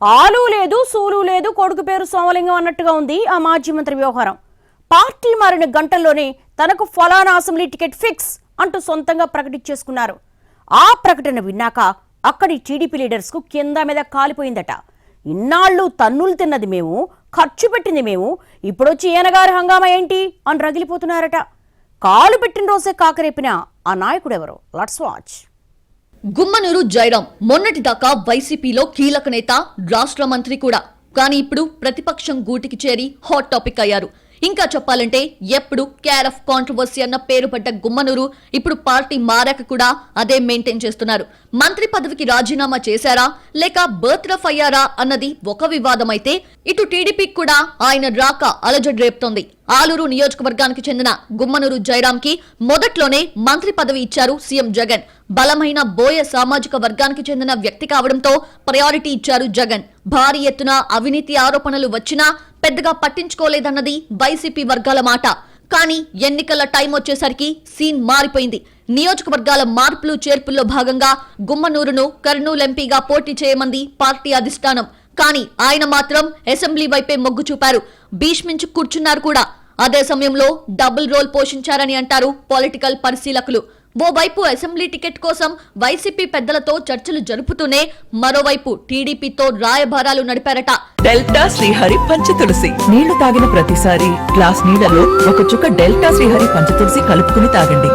ఆలు లేదు సూలు లేదు కొడుకు పేరు సోమలింగం అన్నట్టుగా ఉంది ఆ మాజీ మంత్రి వ్యవహారం. పార్టీ మారిన గంటల్లోనే తనకు ఫలానా అసెంబ్లీ టికెట్ ఫిక్స్ అంటూ సొంతంగా ప్రకటించేసుకున్నారు. ఆ ప్రకటన విన్నాక అక్కడి టీడీపీ లీడర్స్కు కింద మీద కాలిపోయిందట. ఇన్నాళ్ళు తన్నులు తిన్నది మేము ఖర్చు పెట్టింది మేము ఇప్పుడొచ్చి ఈయనగారి హంగామా ఏంటి అని రగిలిపోతున్నారట. కాలు పెట్టిన రోజే కాకరేపిన ఆ నాయకుడెవరో? Let's watch. గుమ్మనూరు జైరాం మొన్నటి దాకా వైసీపీలో కీలక నేత రాష్ట్ర మంత్రి కూడా. కానీ ఇప్పుడు ప్రతిపక్షం గూటికి చేరి హాట్ టాపిక్ అయ్యారు. ఇంకా చెప్పాలంటే ఎప్పుడు కేర్ ఆఫ్ కాంట్రవర్సీ అన్న పేరు పడ్డ గుమ్మనూరు ఇప్పుడు పార్టీ మారాక కూడా అదే మెయింటైన్ చేస్తున్నారు. మంత్రి పదవికి రాజీనామా చేశారా? లేక బర్త్ రఫ్ అయ్యారా? అన్నది ఒక వివాదం అయితే ఇటు టీడీపీకి కూడా ఆయన రాక అలజడి రేపుతోంది ఆలూరు నియోజకవర్గానికి చెందిన గుమ్మనూరు జయరాంకి మొదట్లోనే మంత్రి పదవి ఇచ్చారు సీఎం జగన్. బలమైన బోయ సామాజిక వర్గానికి చెందిన వ్యక్తి కావడంతో ప్రయారిటీ ఇచ్చారు జగన్. భారీ ఎత్తున అవినీతి ఆరోపణలు వచ్చినా పెద్దగా పట్టించుకోలేదన్నది వైసీపీ వర్గాల మాట. కానీ ఎన్నికల టైం వచ్చేసరికి సీన్ మారిపోయింది. నియోజకవర్గాల మార్పులు చేర్పుల్లో భాగంగా గుమ్మనూరును కర్నూలు ఎంపీగా పోటీ చేయమంది పార్టీ అధిష్టానం. కానీ ఆయన మాత్రం అసెంబ్లీ వైపే మొగ్గు చూపారు. భీష్మించి కూర్చున్నారు కూడా. అదే సమయంలో డబుల్ రోల్ పోషించారని అంటారు పొలిటికల్ పరిశీలకులు. ఓవైపు అసెంబ్లీ టికెట్ కోసం వైసీపీ పెద్దలతో చర్చలు జరుపుతూనే మరోవైపు టీడీపీతో రాయబారాలు నడిపారట. డెల్టా శ్రీహరి పంచతులసి. నీళ్ళు తాగిన ప్రతిసారి గ్లాస్ నీళ్ళలో ఒక చుక్క డెల్టా శ్రీహరి పంచతులసి కలుపుకుని తాగండి.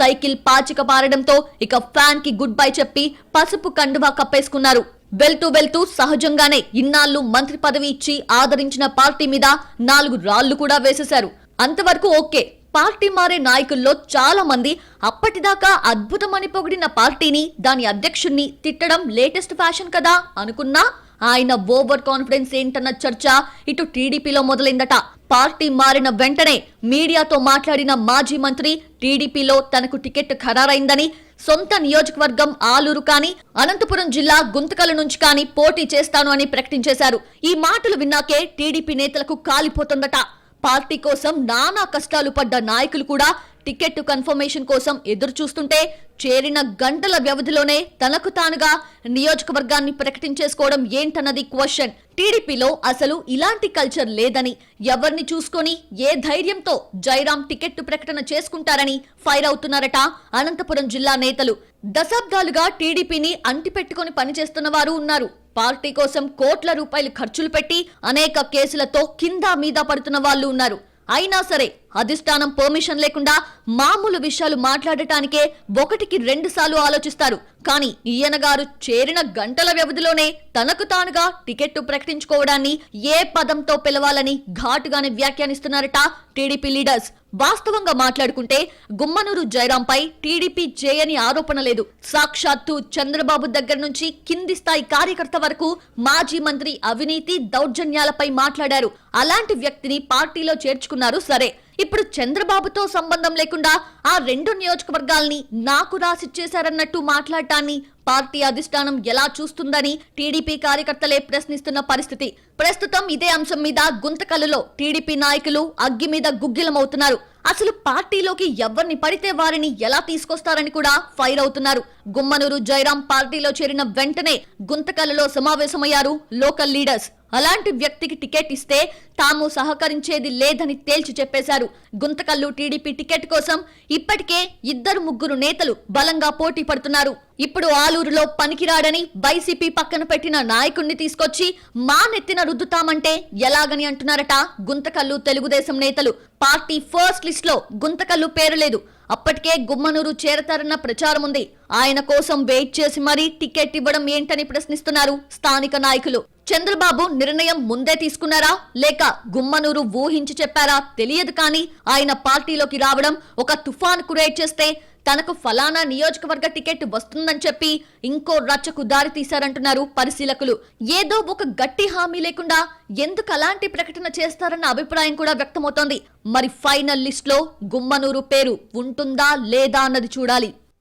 సైకిల్ పాచిక పారడంతో ఇక ఫ్యాన్కి గుడ్ బై చెప్పి పసుపు కండువా కప్పేసుకున్నారు. వెళ్తూ వెళ్తూ సహజంగానే ఇన్నాళ్ళు మంత్రి పదవి ఇచ్చి ఆదరించిన పార్టీ మీద నాలుగు రాళ్ళు కూడా వేసేశారు. అంతవరకు ఓకే. పార్టీ మారే నాయకుల్లో చాలా మంది అప్పటిదాకా అద్భుతమని పొగిడిన పార్టీని దాని అధ్యక్షుణ్ణి తిట్టడం లేటెస్ట్ ఫ్యాషన్ కదా అనుకున్నా ఆయన ఓవర్ కాన్ఫిడెన్స్ ఏంటన్న చర్చ ఇటు టీడీపీలో మొదలైందట. పార్టీ మారిన వెంటనే మీడియాతో మాట్లాడిన మాజీ మంత్రి టీడీపీలో తనకు టికెట్ ఖరారైందని సొంత నియోజకవర్గం ఆలూరు కానీ అనంతపురం జిల్లా గుంతకల నుంచి కానీ పోటీ చేస్తాను అని ప్రకటించేశారు. ఈ మాటలు విన్నాకే టీడీపీ నేతలకు కాలిపోతుందట. పార్టీ కోసం నానా కష్టాలు పడ్డ నాయకులు కూడా టికెట్ కన్ఫర్మేషన్ కోసం ఎదురు చూస్తుంటే చేరిన గంటల వ్యవధిలోనే తనకు తానుగా నియోజకవర్గాన్ని ప్రకటించేసుకోవడం ఏంటన్నది క్వశ్చన్. టీడీపీలో అసలు ఇలాంటి కల్చర్ లేదని ఎవరిని చూసుకొని ఏ ధైర్యంతో జైరాం టికెట్ ప్రకటన చేసుకుంటారని ఫైర్ అవుతున్నారట అనంతపురం జిల్లా నేతలు. దశాబ్దాలుగా టీడీపీని అంటిపెట్టుకుని పనిచేస్తున్న వారు ఉన్నారు. పార్టీ కోసం కోట్ల రూపాయలు ఖర్చులు పెట్టి అనేక కేసులతో కింద మీద పడుతున్న వాళ్ళు ఉన్నారు. అయినా సరే అధిష్టానం పర్మిషన్ లేకుండా మామూలు విషయాలు మాట్లాడటానికే ఒకటికి రెండు సార్లు ఆలోచిస్తారు. కానీ ఈయన గారు చేరిన గంటల వ్యవధిలోనే తనకు తానుగా టికెట్టు ప్రకటించుకోవడాన్ని ఏ పదంతో పిలవాలని ఘాటుగానే వ్యాఖ్యానిస్తున్నారట టీడీపీ లీడర్స్. వాస్తవంగా మాట్లాడుకుంటే గుమ్మనూరు జయరాంపై టీడీపీ చేయని ఆరోపణ లేదు. సాక్షాత్తు చంద్రబాబు దగ్గర నుంచి కింది స్థాయి కార్యకర్త వరకు మాజీ మంత్రి అవినీతి దౌర్జన్యాలపై మాట్లాడారు. అలాంటి వ్యక్తిని పార్టీలో చేర్చుకున్నారు సరే. ఇప్పుడు చంద్రబాబుతో సంబంధం లేకుండా ఆ రెండు నియోజకవర్గాల్ని నాకు రాసిచ్చేశారన్నట్టు మాట్లాడటాన్ని పార్టీ అధిష్టానం ఎలా చూస్తుందని టీడీపీ కార్యకర్తలే ప్రశ్నిస్తున్న పరిస్థితి. ప్రస్తుతం ఇదే అంశం మీద గుంతకలులో టీడీపీ నాయకులు అగ్గి మీద గుగ్గిలమవుతున్నారు. అసలు పార్టీలోకి ఎవరిని పడితే వారిని ఎలా తీసుకొస్తారని కూడా ఫైర్ అవుతున్నారు. గుమ్మనూరు జయరాం పార్టీలో చేరిన వెంటనే గుంతకల్లులో సమావేశమయ్యారు లోకల్ లీడర్స్. అలాంటి వ్యక్తికి టికెట్ ఇస్తే తాము సహకరించేది లేదని తేల్చి చెప్పేశారు. గుంతకల్లు టీడీపీ టికెట్ కోసం ఇప్పటికే ఇద్దరు ముగ్గురు నేతలు బలంగా పోటీ పడుతున్నారు. ఇప్పుడు ఆలూరులో పనికిరాడని వైసీపీ పక్కన పెట్టిన నాయకుణ్ణి తీసుకొచ్చి మా నెత్తిన రుద్దుతామంటే ఎలాగని అంటున్నారట గుంతకల్లు తెలుగుదేశం నేతలు. పార్టీ ఫస్ట్ లిస్ట్లో గుంతకల్లు పేరు లేదు. అప్పటికే గుమ్మనూరు చేరతారన్న ప్రచారం ఉంది. ఆయన కోసం వెయిట్ చేసి మరీ టికెట్ ఇవ్వడం ఏంటని ప్రశ్నిస్తున్నారు స్థానిక నాయకులు. చంద్రబాబు నిర్ణయం ముందే తీసుకున్నారా? లేక గుమ్మనూరు ఊహించి చెప్పారా? తెలియదు కానీ ఆయన పార్టీలోకి రావడం ఒక తుఫాన్ క్రియేట్ చేస్తే తనకు ఫలానా నియోజకవర్గ టికెట్ వస్తుందని చెప్పి ఇంకో రచ్చకు దారి తీశారంటున్నారు పరిశీలకులు. ఏదో ఒక గట్టి హామీ లేకుండా ఎందుకు అలాంటి ప్రకటన చేస్తారన్న అభిప్రాయం కూడా వ్యక్తమవుతోంది. మరి ఫైనల్ లిస్ట్లో గుమ్మనూరు పేరు ఉంటుందా లేదా అన్నది చూడాలి.